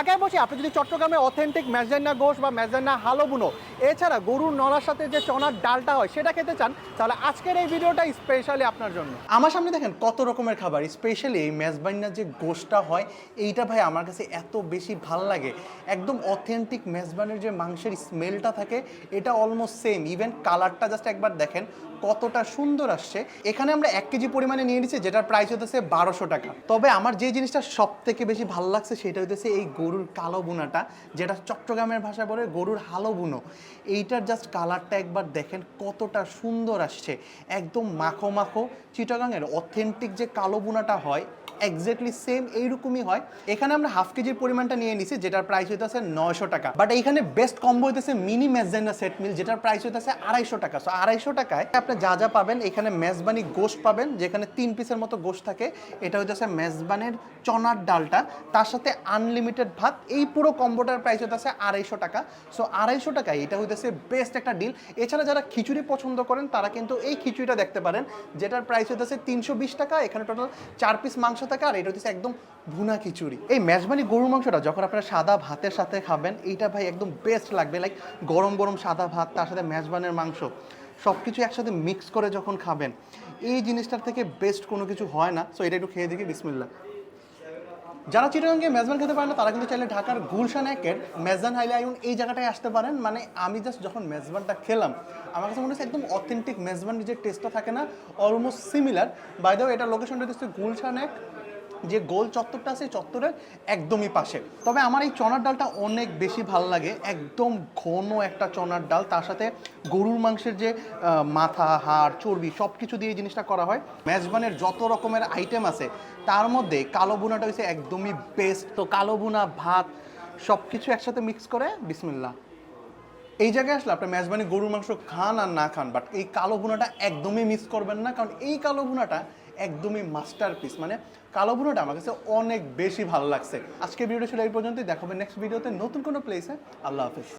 ঢাকায় বসে আপনি যদি চট্টগ্রামে অথেন্টিক ম্যাজান্না গোশ বা ম্যাজান্না হালো বুনো এছাড়া গরুর নলার সাথে যে চনার ডালটা হয় সেটা খেতে চান, তাহলে আজকের এই ভিডিওটা স্পেশালি আপনার জন্য। আমার সামনে দেখেন কত রকমের খাবার স্পেশালি এই মেজবান্নার যে গোশটা হয়, এইটা ভাই আমার কাছে এত বেশি ভালো লাগে। একদম অথেন্টিক মেজবানের যে মাংসের স্মেলটা থাকে, এটা অলমোস্ট সেম ইভেন কালারটা জাস্ট একবার দেখেন কতটা সুন্দর আসছে। এখানে আমরা এক কেজি পরিমাণে নিয়ে নিচ্ছি, যেটার প্রাইস হতেছে বারোশো টাকা। তবে আমার যে জিনিসটা সব থেকে বেশি ভালো লাগছে, সেটা হইতেছে এই গরুর কালো বুনাটা, যেটা চট্টগ্রামের ভাষায় বলে গরুর হালো বুনো। এইটার জাস্ট কালারটা একবার দেখেন কতটা সুন্দর আসছে। একদম মাখো মাখো। চিটাগাংয়ের অথেন্টিক যে কালো বুনাটা হয় এক্স্যাক্টলি সেম এইরকমই হয়। এখানে আমরা হাফ কেজির পরিমাণটা নিয়ে নিছি, যেটার প্রাইস হইতেছে নয়শো টাকা। বাট এইখানে বেস্ট কম্বো হইতেছে মিনি মেজেন্ডা সেট মিল যেটার প্রাইস হইতেছে আড়াইশো টাকা। সো আড়াইশো টাকায় আপনি যা যা পাবেন, এখানে মেজবানি গোশ পাবেন, যেখানে তিন পিসের মতো গোশ থাকে। এটা হইতেছে মেজবানের চনার ডালটা, তার সাথে আনলিমিটেড ভাত। এই পুরো কম্বোটার প্রাইস হইতেছে আড়াইশো টাকা। সো আড়াইশো টাকায় এটা হইতেছে বেস্ট একটা ডিল এছাড়া যারা খিচুড়ি পছন্দ করেন, তারা কিন্তু এই খিচুড়িটা দেখতে পারেন, যেটার প্রাইস হইতেছে তিনশো বিশ টাকা। এখানে টোটাল চার পিস মাংস থাকে আর এটা হচ্ছে একদম ভুনা খিচুড়ি। এই মেজবানি গরুর মাংসটা যখন আপনারা সাদা ভাতের সাথে খাবেন, এইটা ভাই একদম বেস্ট লাগবে লাইক গরম গরম সাদা ভাত, তার সাথে মেজবানের মাংস সব কিছু একসাথে মিক্স করে যখন খাবেন, এই জিনিসটার থেকে বেস্ট কোনো কিছু হয় না। সো এটা একটু খেয়ে দেখি বিসমিল্লা যারা চিটাগাঙ্গে মেজবান খেতে পারেন না, তারা কিন্তু চাইলে ঢাকার গুলশান একের মেজবান হাইলে আইন এই জায়গাটায় আসতে পারেন। মানে আমি জাস্ট যখন মেজবানটা খেলাম, আমার কাছে মনে হচ্ছে একদম অথেন্টিক মেজবান যে টেস্টটা থাকে না অলমোস্ট সিমিলার বাই এটা লোকেশনটা হচ্ছে গুলশান এক যে গোল চত্বরটা আছে চত্বরের একদমই পাশে। তবে আমার এই চনার ডালটা অনেক বেশি ভালো লাগে। একদম ঘন একটা চনার ডাল। তার সাথে গরুর মাংসের যে মাথা, হাড়, চর্বি সব কিছু দিয়ে এই জিনিসটা করা হয়। মেজবানের যত রকমের আইটেম আছে, তার মধ্যে কালো বুনাটা হচ্ছে একদমই বেস্ট তো কালো বুনা ভাত সব কিছু একসাথে মিক্স করে বিসমিল্লা এই জায়গায় আসলে আপনার মেজবানি গরুর মাংস খান আর না খান বাট এই কালো ভুনাটা একদমই মিস করবেন না। কারণ এই কালো ভুনাটা একদমই মাস্টার পিস মানে কালো বুড়োটা আমার কাছে অনেক বেশি ভালো লাগছে। আজকে ভিডিও ছিল এই পর্যন্তই। দেখাবেন নেক্সট ভিডিওতে নতুন কোনো প্লেসে আল্লাহ হাফিজ।